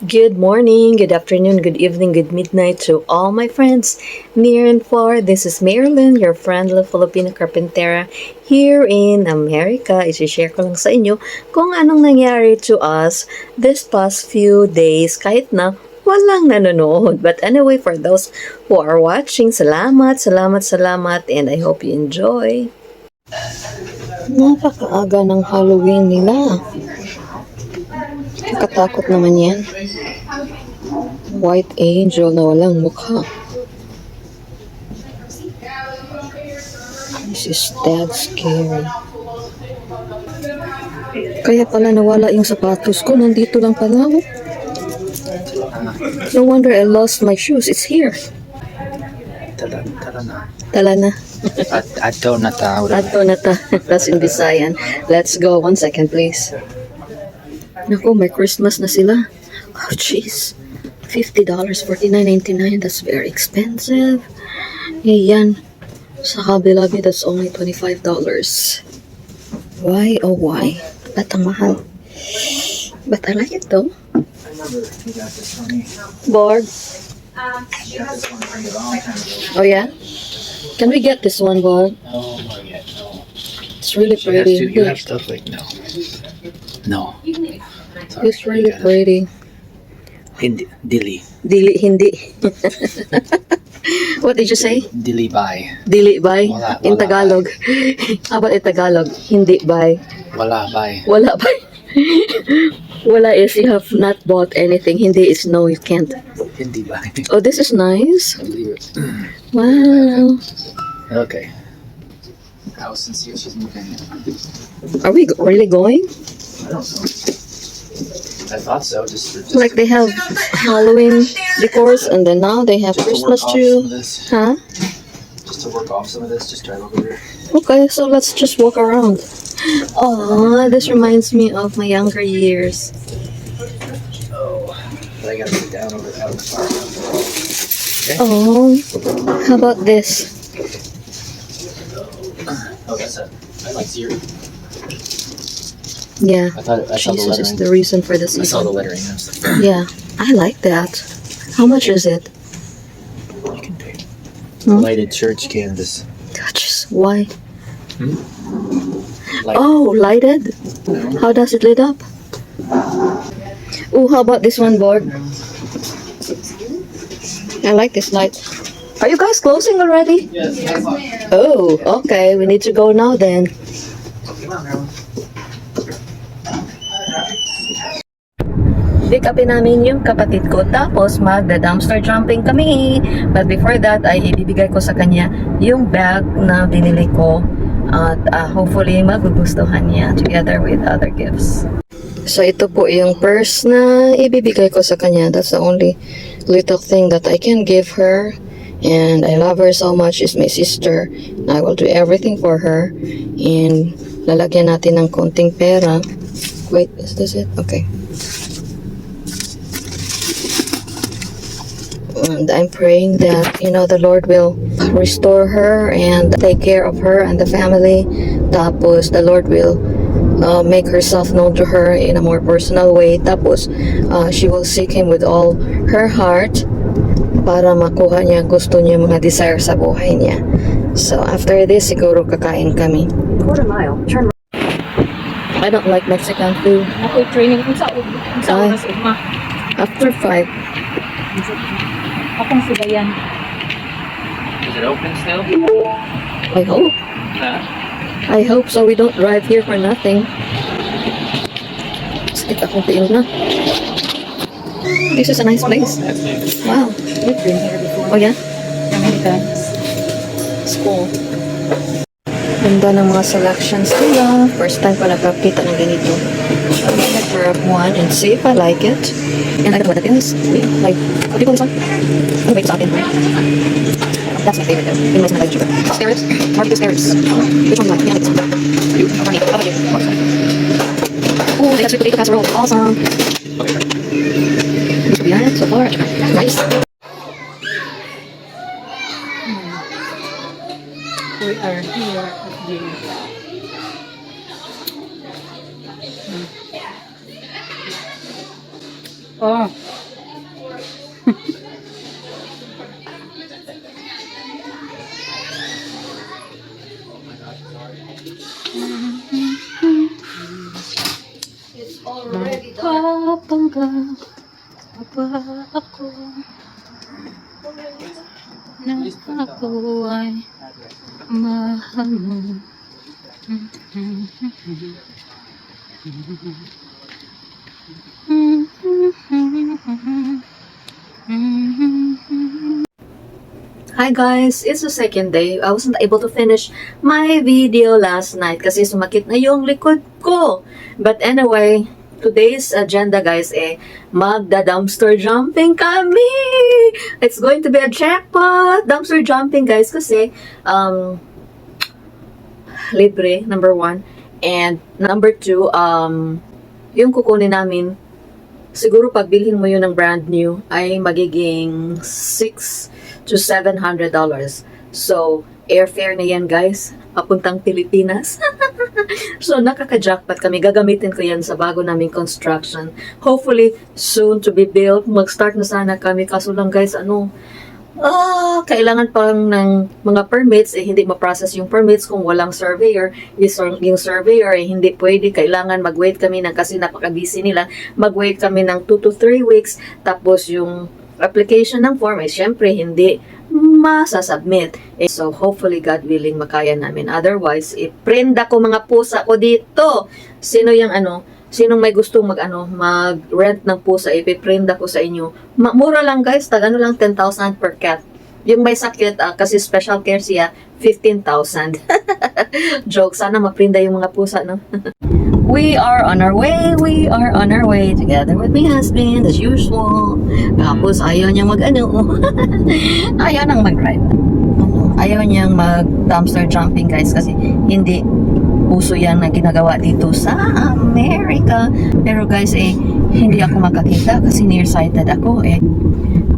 Good morning, good afternoon, good evening, good midnight to all my friends near and far. This is Marilyn, your friendly Filipino carpentera here in America. I-share ko lang sa inyo kung anong nangyari to us this past few days kahit na walang nanonood. But anyway, for those who are watching, salamat, salamat, salamat, and I hope you enjoy. Napakaaga ng Halloween nila. Katakot naman yan. White angel na walang mukha. This is that scary. Kaya pala nawala yung sapatos ko. Nandito lang pala. oh. No wonder I lost my shoes. It's here. Tala, tala na. Tala na. At ato na ta. Ato na ta. That's in Visayan. Let's go. One second, please. Naku, may Christmas na sila. Oh, jeez. $50, $49.99. That's very expensive. Ayan. Sa Lobby, that's only $25. Why, oh why? Ba't ang mahal? But I like it though. Board. Oh yeah? Can we get this one, Board? Oh my god, no. It's really pretty. you have stuff like no. No. Sorry, It's really guys. pretty. Hindi, dili. Dili, hindi. what did you say? Dili by. Dili bay? Wala, In wala Tagalog. How about in Tagalog? Hindi bay. Wala by. Wala bay. Wala is you have not bought anything. Hindi is no, you can't. Hindi by. Oh, this is nice. Wow. Okay. House and see if she's moving. Are we really going? I don't know. I thought so. Just, just Like they have Halloween decors and then now they have just to Christmas off some of too. this. Huh? Just to work off some of this. Just drive over here. Okay, so let's just walk around. Oh, this reminds me of my younger years. Oh, but I gotta sit down over out of the car. Oh, how about this? Oh, that's a. I like zero. Yeah, I thought I saw the Jesus is lettering. the reason for the I saw the season. lettering. I was like, Yeah, I like that. How much is it? you can pay. Hmm? Lighted church canvas. Gosh, why? Light. Oh, lighted. How does it lit up? Oh, how about this one board? I like this light. Are you guys closing already? Yes. Oh, okay. We need to go now then. Pick upin namin yung kapatid ko tapos magda-dumpster jumping kami. But before that ay ibibigay ko sa kanya yung bag na binili ko at ah, hopefully magugustuhan niya together with other gifts. So ito po yung purse na ibibigay ko sa kanya. That's the only little thing that I can give her. And I love her so much. She's my sister. I will do everything for her. And lalagyan natin ng konting pera. Wait, is this it? Okay. And I'm praying that, you know, the Lord will restore her and take care of her and the family. Tapos, the Lord will uh, make herself known to her in a more personal way. Tapos, uh, she will seek Him with all her heart para makuha niya gusto niya mga desire sa buhay niya. So, after this, siguro kakain kami. quarter mile. Turn I don't like Mexican food. Ako training kung sa kung sa Ay. oras uma. After 5, Akong sibayan. Is it open still? I hope. Huh? I hope so we don't drive here for nothing. Sakit akong tiil na. This is a nice place. Wow. We've been here before. Oh yeah? America. It's cool. Ganda ng mga selections nila. First time pa nakakita ng ganito. I'm gonna grab one and see if I like it. And I don't know what it is. Like, what do you call this one? Ano ba ito sa akin? That's my favorite though. Yung mas nalagay sugar. Spirits? Barbecue spirits. Which one do you like? Yeah, I like this one. You? For me. How about you? Ooh, they got sweet potato casserole. Awesome. This will be it so far. Nice. Are here. At the Oh. Mapapangga pa ako. Na ako ay mahal mo. Hi guys, it's the second day. I wasn't able to finish my video last night kasi sumakit na yung likod ko. But anyway, today's agenda guys eh, magda-dumpster jumping kami! It's going to be a jackpot! Dumpster jumping guys kasi um, libre, number one. And number two, um, yung kukunin namin siguro pag bilhin mo yun ng brand new ay magiging 6 to 700 dollars. So, airfare na yan guys, papuntang Pilipinas. so, nakaka-jackpot kami. Gagamitin ko yan sa bago naming construction. Hopefully, soon to be built. Mag-start na sana kami. Kaso lang guys, ano, Ah, kailangan pang ng mga permits eh hindi ma-process yung permits kung walang surveyor. Yung, sur- yung surveyor eh hindi pwede. Kailangan mag-wait kami ng kasi napaka-busy nila. Mag-wait kami ng 2 to 3 weeks. Tapos yung application ng form eh syempre hindi masasubmit. Eh, so hopefully God willing makaya namin. Otherwise, i-prenda ko mga pusa ko dito. Sino yung ano, Sinong may gustong mag ano, mag-rent ng pusa, ipiprenda ko sa inyo. Ma- mura lang guys, tag ano lang 10,000 per cat. Yung may sakit, ah, kasi special care siya, 15,000. Joke, sana maprinda yung mga pusa, no? we are on our way, we are on our way together with my husband as usual. Tapos ayaw niya mag ano, ayaw nang mag-ride. Ano, Ayaw niyang mag dumpster jumping guys kasi hindi uso yan na ginagawa dito sa America. Pero guys, eh, hindi ako makakita kasi nearsighted ako eh.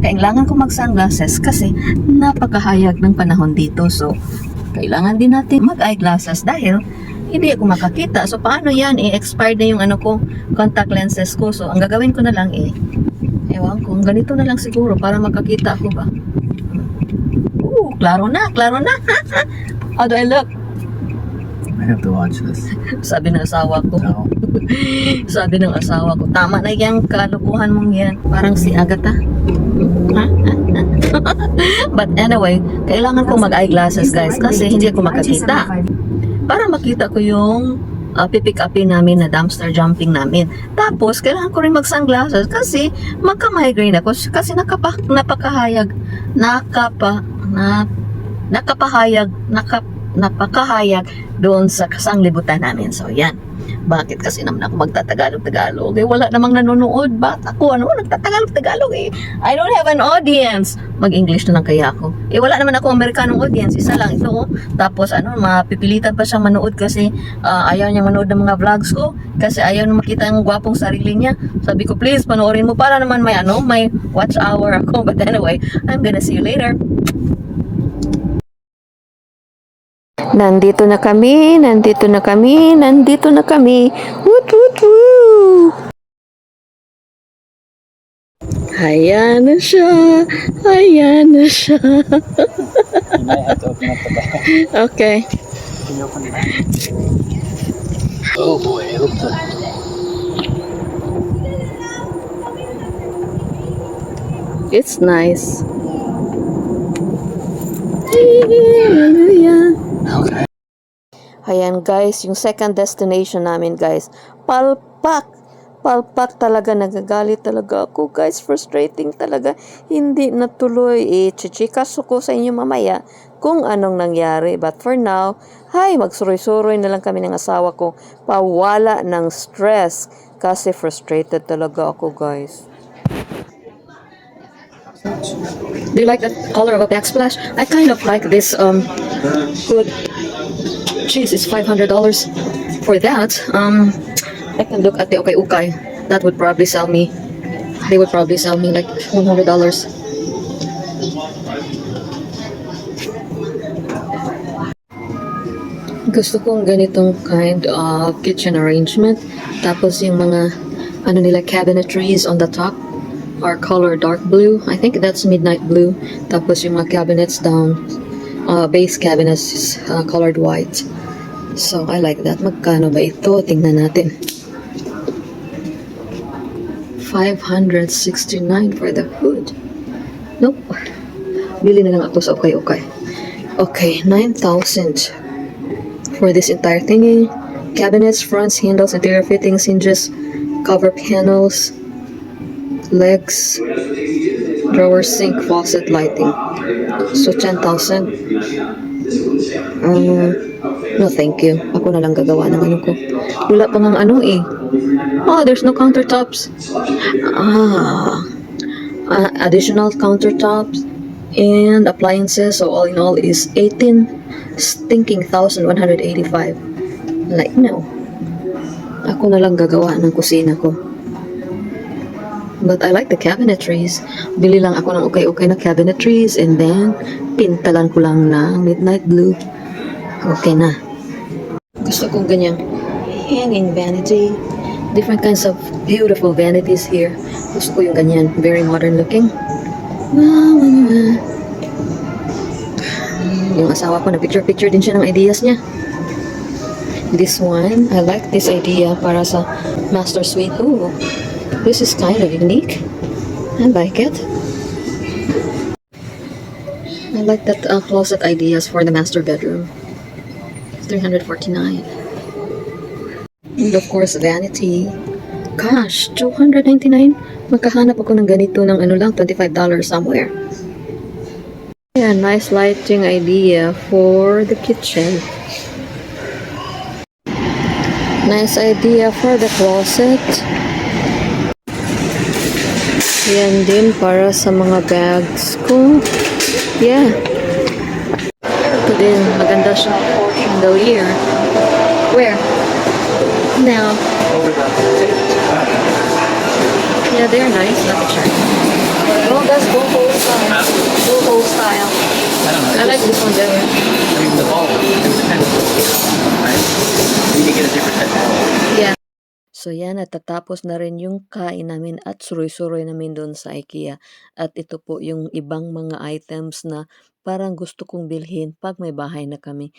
Kailangan ko mag-sunglasses kasi napakahayag ng panahon dito. So, kailangan din natin mag-eyeglasses dahil hindi ako makakita. So, paano yan? I-expired na yung ano ko, contact lenses ko. So, ang gagawin ko na lang eh, ewan ko, ganito na lang siguro para makakita ako ba. Ooh, klaro na, klaro na. How do I look? I have to watch this. Sabi ng asawa ko. No. Sabi ng asawa ko, tama na yung kalukuhan mong yan. Parang si Agatha. Ha? But anyway, kailangan ko mag-eyeglasses guys kasi hindi ako makakita. Para makita ko yung uh, pipick upin namin na dumpster jumping namin. Tapos, kailangan ko rin mag-sunglasses kasi magka-migraine ako kasi nakapa, napakahayag. Nakapa, na, nakapahayag, nakap, napakahayag doon sa kasanglibutan namin. So, yan. Bakit kasi naman ako magtatagalog-tagalog? Eh, wala namang nanonood. Ba't ako, ano, nagtatagalog-tagalog eh. I don't have an audience. Mag-English na lang kaya ako. Eh, wala naman ako Amerikanong audience. Isa lang ito. oh. Tapos, ano, mapipilitan pa siya manood kasi ah, ayaw niya manood ng mga vlogs ko. Kasi ayaw na makita ang gwapong sarili niya. Sabi ko, please, panoorin mo para naman may, ano, may watch hour ako. But anyway, I'm gonna see you later. Nandito na kami, nandito na kami, nandito na kami. Woot, woot, woot. Ayan na siya. Ayan na siya. Okay. Oh boy, I hope It's nice. Hallelujah. Okay. Ayan guys, yung second destination namin guys. Palpak. Palpak talaga. Nagagalit talaga ako guys. Frustrating talaga. Hindi natuloy. Eh, chichikas ko sa inyo mamaya kung anong nangyari. But for now, hay, magsuroy-suroy na lang kami ng asawa ko. Pawala ng stress. Kasi frustrated talaga ako guys. Do you like the color of a backsplash? I kind of like this um hood. Jeez, it's five hundred dollars for that. Um, I can look at the okay ukay. That would probably sell me. They would probably sell me like one hundred dollars. Gusto kong ganitong kind of kitchen arrangement. Tapos yung mga ano nila cabinetries on the top. are color dark blue. I think that's midnight blue. Tapos yung mga cabinets down, uh, base cabinets is uh, colored white. So, I like that. Magkano ba ito? Tingnan natin. 569 for the hood. Nope. Bili na lang ako sa okay, okay. Okay, 9,000 for this entire thingy. Cabinets, fronts, handles, interior fittings, hinges, cover panels, legs, drawer, sink, faucet, lighting. So, 10,000. Um, no, thank you. Ako na lang gagawa ng ano ko. Wala pa nga ano eh. Oh, there's no countertops. Ah, uh, additional countertops and appliances. So all in all is 18 stinking 1,185. Like, no. Ako na lang gagawa ng kusina ko. But I like the cabinetries. Bili lang ako ng okay-okay na cabinetries and then pintalan ko lang ng midnight blue. Okay na. Gusto kong ganyang hanging vanity. Different kinds of beautiful vanities here. Gusto ko yung ganyan. Very modern looking. Yung asawa ko, na-picture-picture din siya ng ideas niya. This one, I like this idea para sa master suite. Ooh, this is kind of unique. I like it. I like that uh, closet ideas for the master bedroom. 349. And of course, vanity. Gosh, 299? Magkahanap ako ng ganito ng ano lang, $25 somewhere. Yeah, nice lighting idea for the kitchen. Nice idea for the closet. Yan din para sa mga bags ko. Yeah. Ito din, maganda siya for chandelier. Where? Now. Yeah, they're nice. Let me check. Oh, that's boho style. Boho style. I don't know. I like this one better. I mean, the ball. It depends. Right? You can get a different type of ball. Yeah. So yan, natatapos na rin yung kain namin at suroy-suroy namin doon sa IKEA. At ito po yung ibang mga items na parang gusto kong bilhin pag may bahay na kami.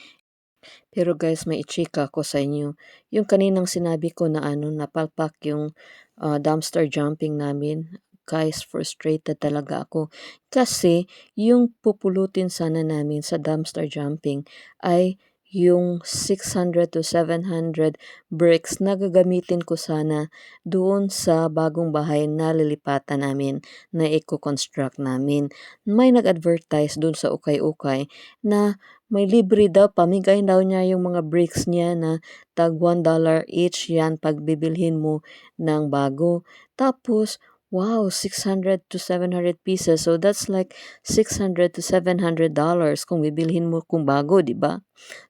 Pero guys, may ichika ko sa inyo. Yung kaninang sinabi ko na ano, napalpak yung ah, dumpster jumping namin. Guys, frustrated talaga ako. Kasi yung pupulutin sana namin sa dumpster jumping ay yung 600 to 700 bricks na gagamitin ko sana doon sa bagong bahay na lilipatan namin na i-construct namin. May nag-advertise doon sa ukay-ukay na may libre daw, pamigay daw niya yung mga bricks niya na tag $1 each yan pag bibilhin mo ng bago. Tapos, wow, 600 to 700 pieces. So that's like 600 to 700 dollars kung bibilhin mo kung bago, di ba?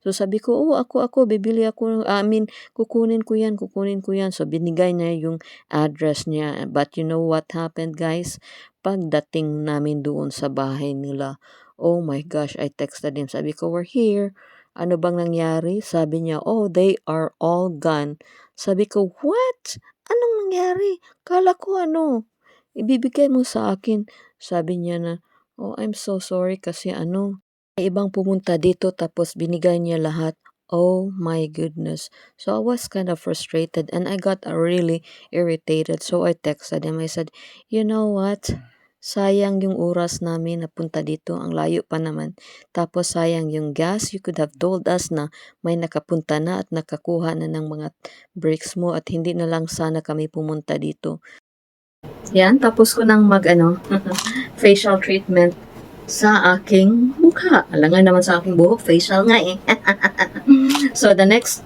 So sabi ko, oh, ako, ako, bibili ako, I mean, kukunin ko yan, kukunin ko yan. So binigay niya yung address niya. But you know what happened, guys? Pagdating namin doon sa bahay nila, oh my gosh, I texted him. Sabi ko, we're here. Ano bang nangyari? Sabi niya, oh, they are all gone. Sabi ko, what? Anong nangyari? Kala ko ano, ibibigay mo sa akin. Sabi niya na, oh, I'm so sorry kasi ano, may ibang pumunta dito tapos binigay niya lahat. Oh my goodness. So I was kind of frustrated and I got really irritated. So I texted him. I said, you know what? Sayang yung oras namin na punta dito. Ang layo pa naman. Tapos sayang yung gas. You could have told us na may nakapunta na at nakakuha na ng mga bricks mo at hindi na lang sana kami pumunta dito. Yan, tapos ko nang mag ano, facial treatment sa aking mukha. Alangan naman sa aking buhok, facial nga eh. so the next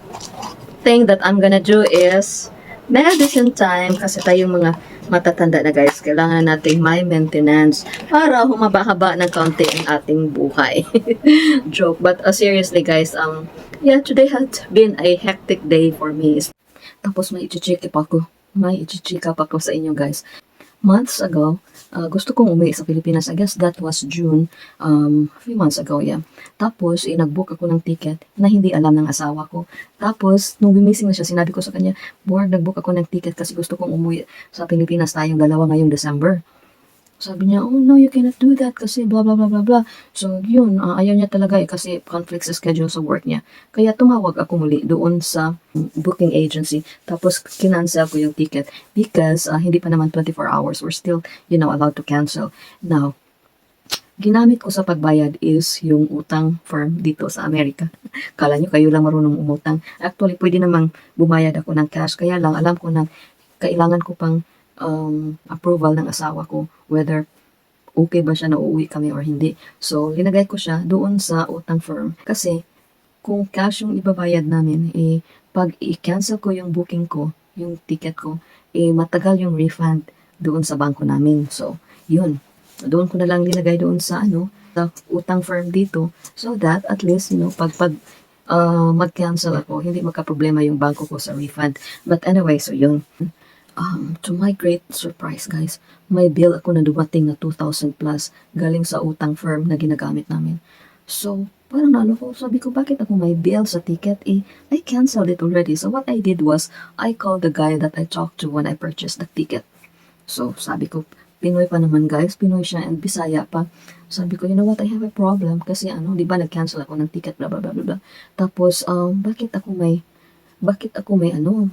thing that I'm gonna do is medicine time kasi tayong mga matatanda na guys, kailangan nating may maintenance para humaba-haba ng kaunti ang ating buhay. Joke. But uh, seriously guys, um, yeah, today had been a hectic day for me. Tapos may ichichika pa ko. May ichichika pa ko sa inyo guys. Months ago, uh, gusto kong umuwi sa Pilipinas. I guess that was June, um, a few months ago, yeah. Tapos, eh, ako ng ticket na hindi alam ng asawa ko. Tapos, nung gumising na siya, sinabi ko sa kanya, Board, nag-book ako ng ticket kasi gusto kong umuwi sa Pilipinas tayong dalawa ngayong December. Sabi niya, oh no, you cannot do that kasi blah blah blah blah blah. So yun, ah, ayaw niya talaga eh, kasi conflict sa schedule sa work niya. Kaya tumawag ako muli doon sa booking agency. Tapos kinancel ko yung ticket because ah, hindi pa naman 24 hours. We're still, you know, allowed to cancel. Now, ginamit ko sa pagbayad is yung utang firm dito sa Amerika. Kala nyo kayo lang marunong umutang. Actually, pwede namang bumayad ako ng cash. Kaya lang, alam ko na kailangan ko pang um, approval ng asawa ko whether okay ba siya na uuwi kami or hindi. So, linagay ko siya doon sa utang firm. Kasi, kung cash yung ibabayad namin, eh, pag i-cancel ko yung booking ko, yung ticket ko, eh, matagal yung refund doon sa bangko namin. So, yun. Doon ko na lang nilagay doon sa, ano, sa utang firm dito so that at least, you know, pag, pag uh, mag-cancel ako, hindi magka-problema yung bangko ko sa refund. But anyway, so yun. Um, to my great surprise, guys, may bill ako na dumating na 2,000 plus galing sa utang firm na ginagamit namin. So, parang nalo ko, sabi ko, bakit ako may bill sa ticket? Eh, I canceled it already. So, what I did was, I called the guy that I talked to when I purchased the ticket. So, sabi ko, Pinoy pa naman guys, Pinoy siya and Bisaya pa. Sabi ko, you know what, I have a problem kasi ano, di ba nag-cancel ako ng ticket, blah, blah, blah, blah. Tapos, um, bakit ako may, bakit ako may ano,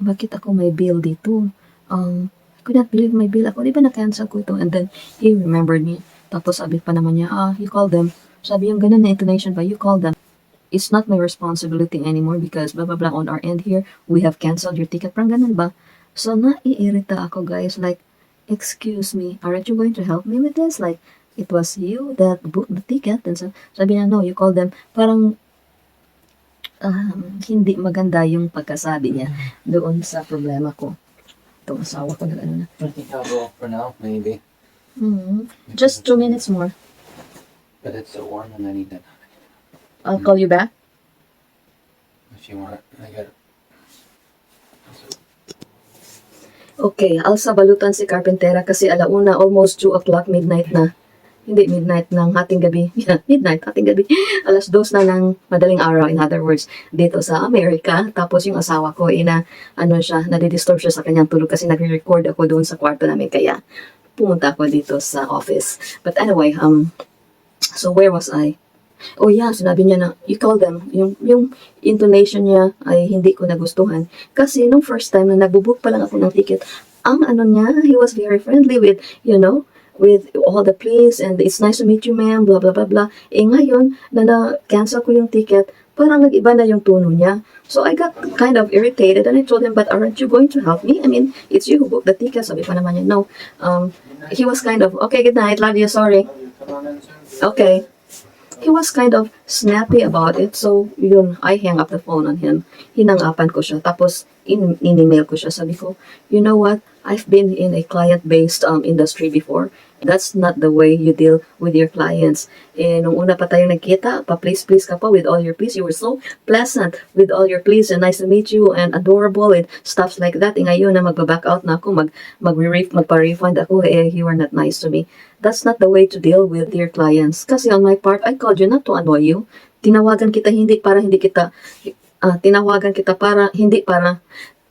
bakit ako may bill dito? Um, I could not believe my bill ako. Di ba na-cancel ko ito? And then, he remembered me. Tapos sabi pa naman niya, ah, you call them. Sabi yung ganun na intonation pa, you call them. It's not my responsibility anymore because blah, blah, blah, on our end here, we have canceled your ticket. Parang ganun ba? So, naiirita ako, guys. Like, excuse me, aren't you going to help me with this? Like, it was you that booked the ticket. And so, sabi niya, no, you call them. Parang, um, hindi maganda yung pagkasabi niya doon sa problema ko. Itong asawa ko na ano na. I think I'll go for now, maybe. Mhm. Just two minutes more. But it's so warm and I need that. I'll call you back. If you want I got it. Okay, alsa balutan si Carpentera kasi alauna, almost 2 o'clock, midnight na. Hindi midnight ng hating gabi. Midnight, hating gabi. Alas dos na ng madaling araw, in other words, dito sa Amerika. Tapos yung asawa ko, ina, ano siya, nadidisturb siya sa kanyang tulog kasi nagre-record ako doon sa kwarto namin. Kaya pumunta ako dito sa office. But anyway, um, so where was I? Oh yeah, sinabi niya na, you call them. Yung, yung intonation niya ay hindi ko nagustuhan. Kasi nung first time na nagbubook pa lang ako ng ticket, ang ano niya, he was very friendly with, you know, with all the please and it's nice to meet you ma'am, blah blah blah blah. Eh ngayon, na na-cancel ko yung ticket, parang nag-iba na yung tono niya. So I got kind of irritated and I told him, but aren't you going to help me? I mean, it's you who booked the ticket. Sabi pa naman niya, no. Um, he was kind of, okay, good night, love you, sorry. Okay. He was kind of snappy about it. So, yun, I hang up the phone on him. Hinangapan ko siya. Tapos, in, in-email ko siya. Sabi ko, you know what? I've been in a client-based um, industry before. That's not the way you deal with your clients. Eh, nung una pa tayo nagkita, pa-please-please ka pa with all your please. You were so pleasant with all your please and nice to meet you and adorable and stuff like that. Eh, ngayon na magba-back out na ako, mag, mag-re- magpa-refund ako, eh, you are not nice to me. That's not the way to deal with your clients. Kasi on my part, I called you not to annoy you. Tinawagan kita hindi para hindi kita, ah, tinawagan kita para, hindi para,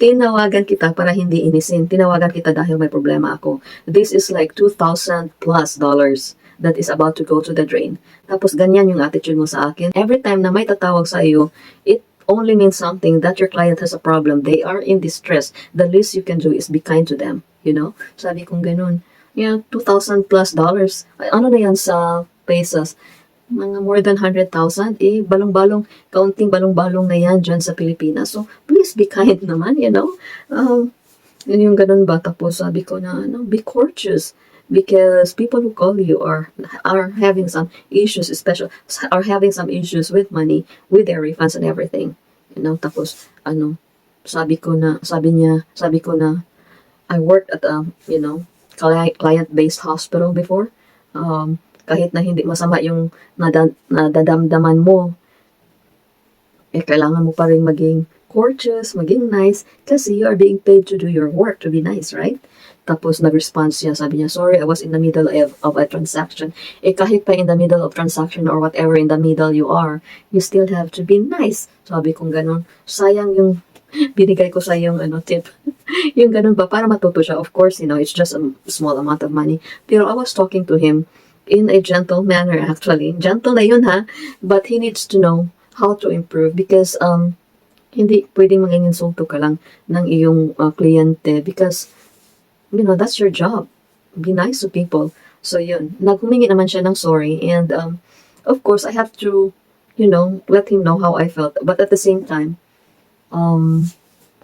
tinawagan kita para hindi inisin. Tinawagan kita dahil may problema ako. This is like 2,000 plus dollars that is about to go to the drain. Tapos ganyan yung attitude mo sa akin. Every time na may tatawag sa iyo, it only means something that your client has a problem. They are in distress. The least you can do is be kind to them. You know? Sabi kong ganun. Yeah, 2,000 plus dollars. Ano na yan sa pesos? Mga more than 100,000. Eh, balong-balong, kaunting balong-balong na yan dyan sa Pilipinas. So, please be kind naman, you know? Um, yun yung ganun ba? Tapos sabi ko na, ano, be courteous because people who call you are are having some issues, especially are having some issues with money, with their refunds and everything. You know, tapos ano, sabi ko na, sabi niya, sabi ko na, I worked at a, you know, cli- client-based hospital before. Um, kahit na hindi masama yung nada- nadadamdaman mo, eh, kailangan mo pa rin maging courteous, maging nice, kasi you are being paid to do your work, to be nice, right? Tapos nag-response siya, sabi niya, sorry, I was in the middle of, of a transaction. Eh kahit pa in the middle of transaction or whatever in the middle you are, you still have to be nice. Sabi kong ganun, sayang yung binigay ko sa yung ano tip. yung ganun ba para matuto siya. Of course, you know, it's just a small amount of money. Pero I was talking to him in a gentle manner actually. Gentle na yun ha, but he needs to know how to improve because um hindi pwedeng maging insulto ka lang ng iyong uh, kliyente because you know, that's your job. Be nice to people. So yun, naghumingi naman siya ng sorry and um of course I have to you know, let him know how I felt. But at the same time, um,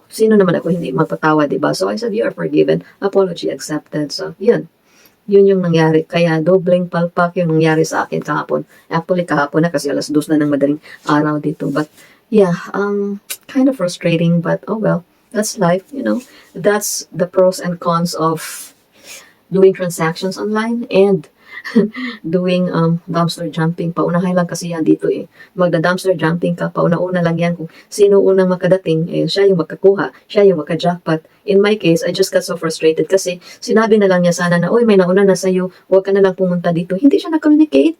sino naman ako hindi magpatawa, di ba? So I said, you are forgiven. Apology accepted. So, yun. Yun yung nangyari. Kaya dobleng palpak yung nangyari sa akin kahapon. Actually, kahapon na kasi alas dos na ng madaling araw dito. But, yeah, um, kind of frustrating. But, oh well, that's life, you know. That's the pros and cons of doing transactions online and doing um, dumpster jumping. Paunahay lang kasi yan dito eh. Magda-dumpster jumping ka, pauna-una lang yan. Kung sino unang makadating, eh, siya yung makakuha, siya yung makajackpot. In my case, I just got so frustrated kasi sinabi na lang niya sana na, uy, may nauna na sa'yo, huwag ka na lang pumunta dito. Hindi siya na-communicate.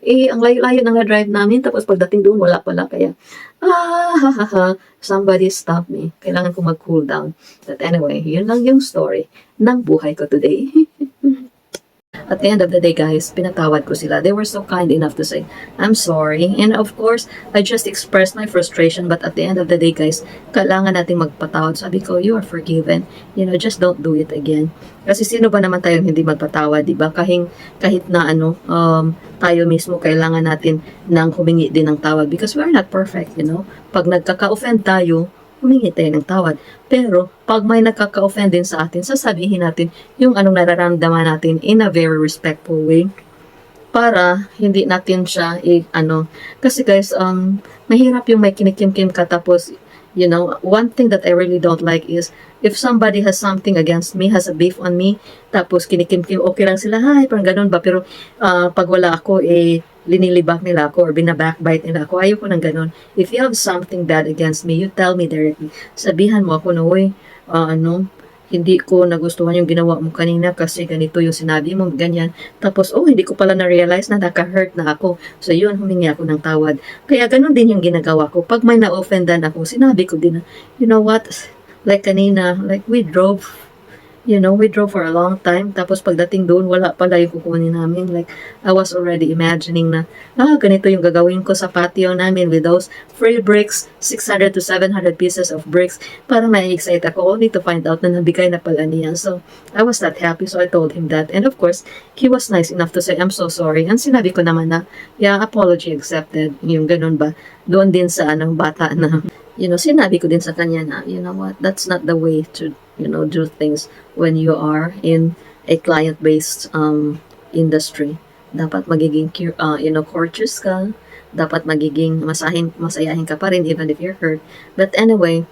Eh, ang layo-layo ng drive namin, tapos pagdating doon, wala pala. Kaya, ah, ha, ha, somebody stop me. Kailangan ko mag-cool down. But anyway, yun lang yung story ng buhay ko today. At the end of the day, guys, pinatawad ko sila. They were so kind enough to say, I'm sorry. And of course, I just expressed my frustration. But at the end of the day, guys, kailangan nating magpatawad. Sabi ko, you are forgiven. You know, just don't do it again. Kasi sino ba naman tayong hindi magpatawad, di ba? Kahing, kahit na ano, um, tayo mismo kailangan natin nang humingi din ng tawad because we are not perfect, you know? Pag nagkaka-offend tayo, humingi tayo ng tawad. Pero, pag may nakaka-offend din sa atin, sasabihin natin yung anong nararamdaman natin in a very respectful way para hindi natin siya i ano kasi guys um mahirap yung may kinikimkim ka tapos you know one thing that I really don't like is if somebody has something against me has a beef on me tapos kinikimkim okay lang sila hi parang ganun ba pero ah, pag wala ako eh linilibak nila ako or binabackbite nila ako ayoko ng ganun if you have something bad against me you tell me directly sabihan mo ako na uy ah, ano hindi ko nagustuhan yung ginawa mo kanina kasi ganito yung sinabi mo, ganyan. Tapos, oh, hindi ko pala na-realize na naka-hurt na ako. So, yun, humingi ako ng tawad. Kaya, ganun din yung ginagawa ko. Pag may na-offendan ako, sinabi ko din na, you know what, like kanina, like we drove, you know, we drove for a long time. Tapos, pagdating doon, wala pala yung kukunin namin. Like, I was already imagining na, ah, ganito yung gagawin ko sa patio namin with those free bricks, 600 to 700 pieces of bricks. Parang na-excite ako only to find out na nabigay na pala niya. So, I was not happy. So, I told him that. And of course, he was nice enough to say, I'm so sorry. And sinabi ko naman na, yeah, apology accepted. Yung ganun ba? Doon din sa anong bata na, you know, sinabi ko din sa kanya na, you know what, that's not the way to, you know, do things when you are in a client-based um, industry. Dapat magiging, uh, you know, courteous ka. Dapat magiging masahin, masayahin ka pa rin even if you're hurt. But anyway,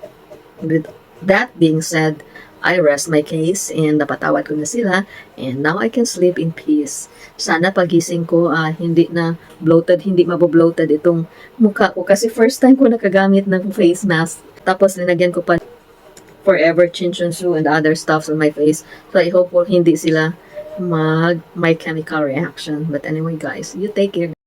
with that being said, I rest my case and napatawad ko na sila and now I can sleep in peace. Sana pagising ko ah, hindi na bloated, hindi mabobloated itong mukha ko kasi first time ko nakagamit ng face mask. Tapos linagyan ko pa forever chinchinsu and other stuffs on my face. So I hope po hindi sila mag my chemical reaction. But anyway guys, you take care.